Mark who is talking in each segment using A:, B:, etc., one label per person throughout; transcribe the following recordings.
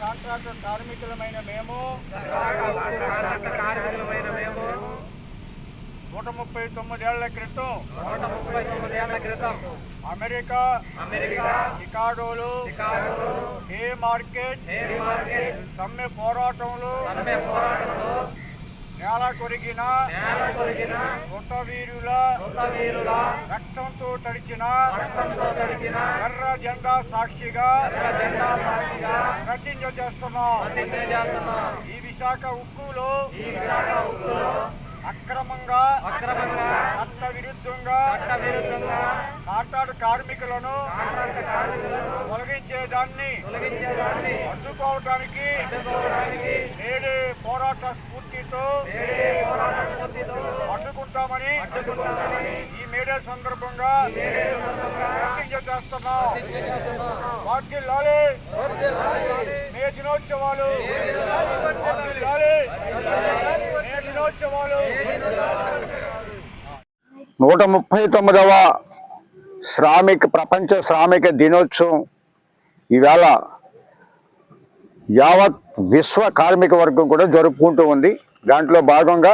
A: Contract కార్మికులమైన మేము
B: కార్మికులమైన మేము
A: నూట ముప్పై తొమ్మిదేళ్ళ క్రితం
B: నూట ముప్పై తొమ్మిదేళ్ళ క్రితం
A: అమెరికా
B: అమెరికా
A: చికాగోలు
B: చికాగోలో
A: హే మార్కెట్
B: మార్కెట్
A: సమ్మె పోరాటంలో
B: సమ్మె పోరాటంలో
A: నేల కొరిగిన
B: నేల కొరిగిన
A: కొత్త వీరుల
B: కొత్త వీరుల
A: రక్తంతో తడిచిన
B: రక్తంతో తడిసిన
A: ఎర్ర జెండా సాక్షిగా
B: ఎర్ర జెండా సాక్షిగా
A: ప్రతిజ్ఞ చేస్తున్నాం.
B: ప్రతిజ్ఞ చేస్తున్నాం.
A: ఈ విశాఖ ఉక్కులో
B: ఈ విశాఖ ఉక్కులో కాంట్రాక్టు కార్మికులను
A: తొలగించేదాన్ని.
B: తొలగించేదాన్ని.
A: అడ్డుకోవడానికి
B: అడ్డుకోవడానికి
A: నేడే పోరాట స్ఫూర్తితో
B: నేడే పోరాట స్ఫూర్తితో
A: అడ్డుకుంటామని
B: అడ్డుకుంటామని
A: ఈ మేడే సందర్భంగా ప్రతిజ్ఞ చేస్తున్నాం. వర్ధిల్లాలి మే దినోత్సవాలు. వర్ధిల్లాలి మే దినోత్సవాలు.
C: నూట ముప్పై తొమ్మిదవ శ్రామిక ప్రపంచ శ్రామిక దినోత్సవం. ఈవేళ యావత్ విశ్వ కార్మిక వర్గం కూడా జరుపుకుంటూ ఉంది. దాంట్లో భాగంగా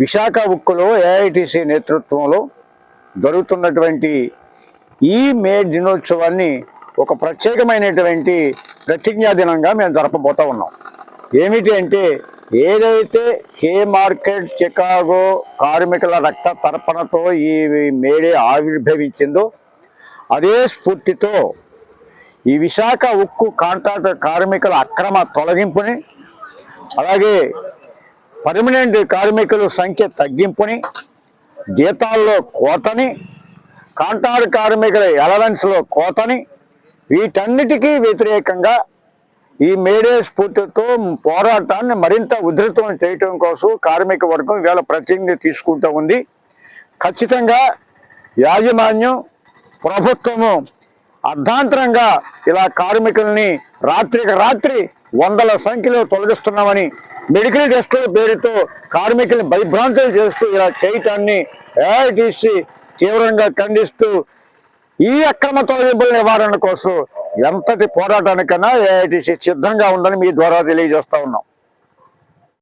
C: విశాఖ ఉక్కులో ఏఐటిసి నేతృత్వంలో జరుగుతున్నటువంటి ఈ మే దినోత్సవాన్ని ఒక ప్రత్యేకమైనటువంటి ప్రతిజ్ఞా దినంగా మేము జరపబోతా ఉన్నాం. ఏమిటి అంటే ఏదైతే హే మార్కెట్ చికాగో కార్మికుల రక్త తర్పణతో ఈ మేడే ఆవిర్భవించిందో అదే స్ఫూర్తితో ఈ విశాఖ ఉక్కు కాంట్రాక్ట్ కార్మికుల అక్రమ తొలగింపుని అలాగే పర్మనెంట్ కార్మికుల సంఖ్య తగ్గింపుని జీతాల్లో కోతని కాంట్రాక్ట్ కార్మికుల ఎలవెన్స్లో కోతని వీటన్నిటికీ వ్యతిరేకంగా ఈ మేడే స్ఫూర్తితో పోరాటాన్ని మరింత ఉధృతం చేయటం కోసం కార్మిక వర్గం ఇవాళ ప్రతిజ్ఞ తీసుకుంటూ ఉంది. ఖచ్చితంగా యాజమాన్యం ప్రభుత్వము అర్ధాంతరంగా ఇలా కార్మికుల్ని రాత్రికి రాత్రి వందల సంఖ్యలో తొలగిస్తున్నామని మెడికల్ టెస్టుల పేరుతో కార్మికుల్ని భయభ్రాంతులు చేస్తూ ఇలా చేయటాన్ని ఏఐటీసీ తీవ్రంగా ఖండిస్తూ ఈ అక్రమ తొలగింపుల నివారణ కోసం ఎంతటి పోరాటానికైనా ఏఐటిసి సిద్ధంగా ఉందని మీ ద్వారా తెలియజేస్తా ఉన్నాం.